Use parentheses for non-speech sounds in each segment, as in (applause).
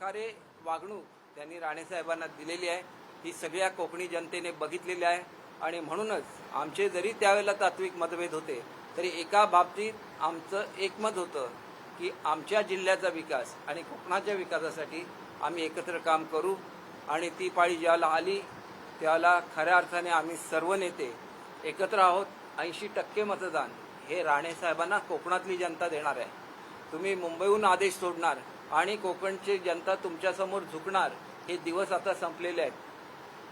प्रकारे वागणूक त्यांनी राणेसाहेबांना दिलेली आहे. ही सगळ्या कोकणी जनतेने बघितलेली आहे. आणि म्हणूनच आमचे जरी त्यावेळेला तात्विक मतभेद होते तरी एका बाबतीत आमचं एकमत होतं की आमच्या जिल्ह्याचा विकास आणि कोकणाच्या विकासासाठी आम्ही एकत्र काम करू. आणि ती पाळी ज्याला आली त्याला खऱ्या अर्थाने आम्ही सर्व नेते एकत्र आहोत. ऐंशी टक्के मतदान हे राणेसाहेबांना कोकणातली जनता देणार आहे. तुम्ही मुंबईहून आदेश सोडणार आणि कोकणची जनता तुमच्यासमोर झुकणार हे दिवस आता संपलेले आहेत.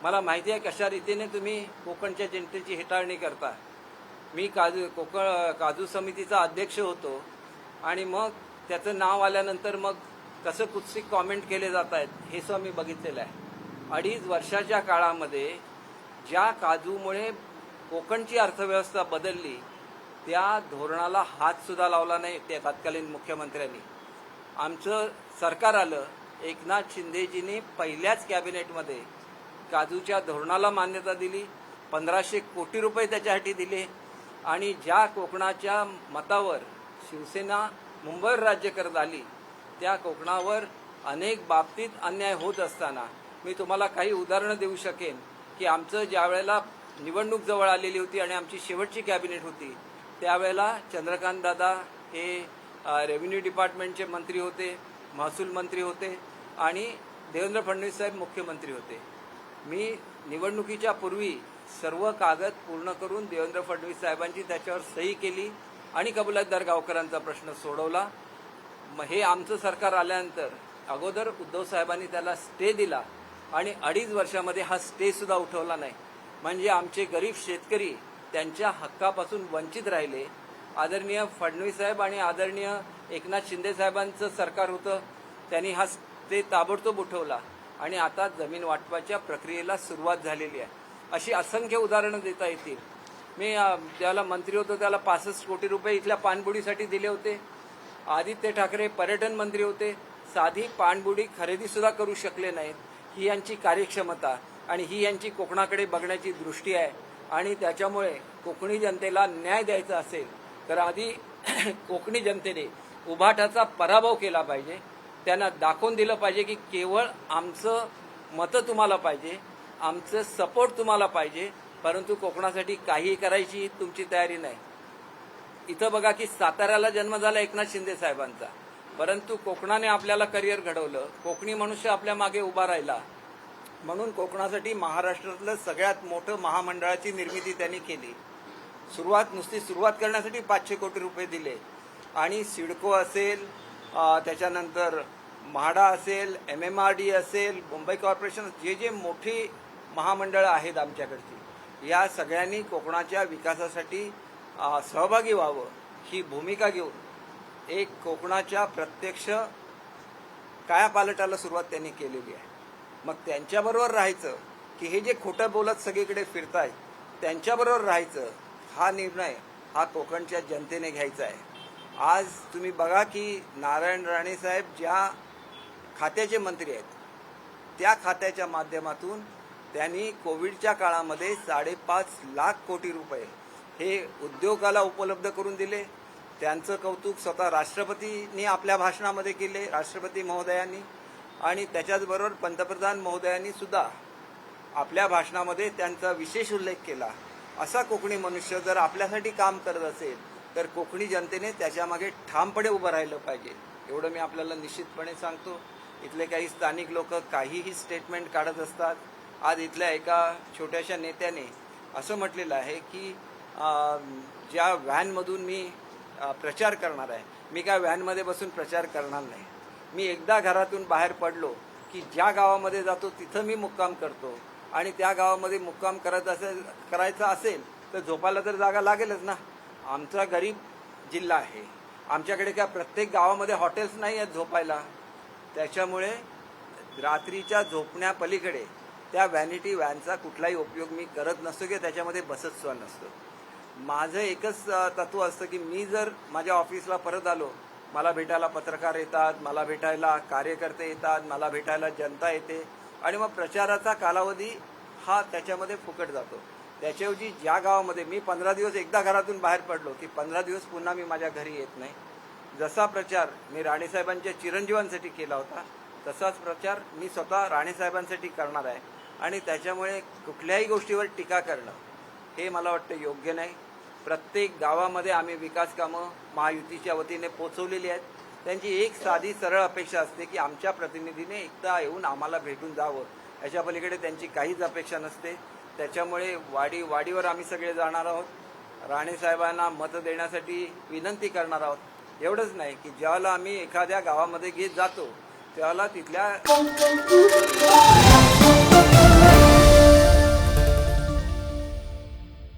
मला माहिती आहे कशा रीतीने तुम्ही कोकणच्या जनतेची हेटाळणी करता. मी काजू कोकण काजू समितीचा अध्यक्ष होतो आणि मग त्याचं नाव आल्यानंतर मग कसं कुत्सिक कॉमेंट केले जात आहेत हे सुद्धा मी बघितलेलं आहे. अडीच वर्षाच्या काळामध्ये ज्या काजूमुळे कोकणची अर्थव्यवस्था बदलली त्या धोरणाला हातसुद्धा लावला नाही त्या तत्कालीन मुख्यमंत्र्यांनी. आमचं सरकार आलं एकनाथ शिंदेजींनी पहिल्याच कॅबिनेटमध्ये काजूच्या धोरणाला मान्यता दिली पंधराशे कोटी रुपये त्याच्यासाठी दिले आणि ज्या कोकणाच्या मतावर शिवसेना मुंबईवर राज्य करत आली त्या कोकणावर अनेक बाबतीत अन्याय होत असताना मी तुम्हाला काही उदाहरणं देऊ शकेन की आमचं ज्या वेळेला निवडणूक जवळ आलेली होती आणि आमची शेवटची कॅबिनेट होती त्यावेळेला चंद्रकांत दादा हे रेव्हेन्यू डिपार्टमेंटचे मंत्री होते महसूल मंत्री होते आणि देवेंद्र फडणवीस साहेब मुख्यमंत्री होते. मी निवडणुकीच्या पूर्वी सर्व कागद पूर्ण करून देवेंद्र फडणवीस साहेबांची त्याच्यावर सही केली आणि कबुलातदार गावकरांचा प्रश्न सोडवला. मग हे आमचं सरकार आल्यानंतर अगोदर उद्धव साहेबांनी त्याला स्टे दिला आणि अडीच वर्षामध्ये हा स्टे सुद्धा उठवला नाही. म्हणजे आमचे गरीब शेतकरी त्यांच्या हक्कापासून वंचित राहिले आदरणीय फडणवीस साहेब आणि आदरणीय एकनाथ शिंदे साहेबांचं सरकार होतं. त्यांनी हा ते ताबडतोब उठवला आणि आता जमीन वाटपाच्या प्रक्रियेला सुरुवात झालेली आहे. अशी असंख्य उदाहरणं देता येतील. मी ज्याला मंत्री होतो त्याला पासष्ट कोटी रुपये इथल्या पाणबुडीसाठी दिले होते. आदित्य ठाकरे पर्यटन मंत्री होते. साधी पाणबुडी खरेदीसुद्धा करू शकले नाहीत. ही यांची कार्यक्षमता आणि ही यांची कोकणाकडे बघण्याची दृष्टी आहे. आणि त्याच्यामुळे कोकणी जनतेला न्याय द्यायचा असेल तर आधी (clears throat) कोकणी जनतेने उभाटाचा पराभव केला पाहिजे. त्यांना दाखवून दिलं पाहिजे की केवळ आमचं मतं तुम्हाला पाहिजे आमचं सपोर्ट तुम्हाला पाहिजे परंतु कोकणासाठी काही करायची तुमची तयारी नाही. इथं बघा की साताऱ्याला जन्म झाला एकनाथ शिंदे साहेबांचा. परंतु कोकणाने आपल्याला करिअर घडवलं. कोकणी मनुष्य आपल्या मागे उभा राहिला. म्हणून कोकणासाठी महाराष्ट्रातलं सगळ्यात मोठं महामंडळाची निर्मिती त्यांनी केली. सुरुवात नुसती सुरुवात करण्यासाठी पाचशे कोटी रुपये दिले. आणि सिडको असेल त्याच्यानंतर म्हाडा असेल एम एम आर डी असेल मुंबई कॉर्पोरेशन जे जे मोठी महामंडळं आहेत आमच्याकडची या सगळ्यांनी कोकणाच्या विकासासाठी सहभागी व्हावं ही भूमिका घेऊन एक कोकणाच्या प्रत्यक्ष कायापालटाला सुरुवात त्यांनी केलेली आहे. मग त्यांच्याबरोबर राहायचं की हे जे खोटं बोलत सगळीकडे फिरतायत त्यांच्याबरोबर राहायचं हा निर्णय हा कोकणच्या जनतेने घ्यायचा आहे. आज तुम्ही बघा की नारायण राणे साहेब ज्या खात्याचे मंत्री आहेत त्या खात्याच्या माध्यमातून त्यांनी कोविडच्या काळामध्ये साडेपाच लाख कोटी रुपये हे उद्योगाला उपलब्ध करून दिले. त्यांचं कौतुक स्वतः राष्ट्रपतींनी आपल्या भाषणामध्ये केले राष्ट्रपती महोदयांनी. आणि त्याच्याचबरोबर पंतप्रधान महोदयांनी सुद्धा आपल्या भाषणामध्ये त्यांचा विशेष उल्लेख केला. असा कोकणी मनुष्य जर आपल्यासाठी काम करत असेल तर कोकणी जनतेने त्याच्यामागे ठामपणे उभं राहिलं पाहिजे. एवढं मी आपल्याला निश्चितपणे सांगतो. इथले काही स्थानिक लोक काहीही स्टेटमेंट काढत असतात. आज इथल्या एका छोट्याशा नेत्याने असं म्हटलेलं आहे की ज्या व्हॅनमधून मी प्रचार करणार आहे मी काय व्हॅनमध्ये बसून प्रचार करणार नाही. मी एकदा घरातून बाहेर पडलो की ज्या गावामध्ये जातो तिथं मी मुक्काम करतो. आणि त्या गावामध्ये मुक्काम करत असेल करायचा असेल तर झोपायला तर जागा लागेलच ना. आमचा गरीब जिल्हा आहे. आमच्याकडे काय प्रत्येक गावामध्ये हॉटेल्स नाही आहेत झोपायला. त्याच्यामुळे रात्रीच्या झोपण्यापलीकडे त्या व्हॅनिटी व्हॅनचा कुठलाही उपयोग मी करत नसतो किंवा त्याच्यामध्ये बसत सुद्धा नसतो. माझं एकच तत्व असतं की मी जर माझ्या ऑफिसला परत आलो मला भेटायला पत्रकार येतात मला भेटायला कार्यकर्ते येतात मला भेटायला जनता येते आणि मग प्रचाराचा कालावधी हा त्याच्यामध्ये फुकट जातो. त्याच्याऐवजी ज्या गावामध्ये मी पंधरा दिवस एकदा घरातून बाहेर पडलो की पंधरा दिवस पुन्हा मी माझ्या घरी येत नाही. जसा प्रचार मी राणेसाहेबांच्या चिरंजीवांसाठी केला होता तसाच प्रचार मी स्वतः राणेसाहेबांसाठी करणार आहे. आणि त्याच्यामुळे कुठल्याही गोष्टीवर टीका करणं हे मला वाटतं योग्य नाही. प्रत्येक गावामध्ये आम्ही विकास कामं महायुतीच्या वतीने पोचवलेली आहेत. त्यांची एक साधी सरळ अपेक्षा असते की आमच्या प्रतिनिधीने एकदा येऊन आम्हाला भेटून जावं. याच्या पलीकडे त्यांची काहीच अपेक्षा नसते. त्याच्यामुळे वाडी वाडीवर आम्ही सगळे जाणार आहोत. राणेसाहेबांना मतं देण्यासाठी विनंती करणार आहोत. एवढंच नाही की ज्यावेळेला आम्ही एखाद्या गावामध्ये घेत जातो त्याला तिथल्या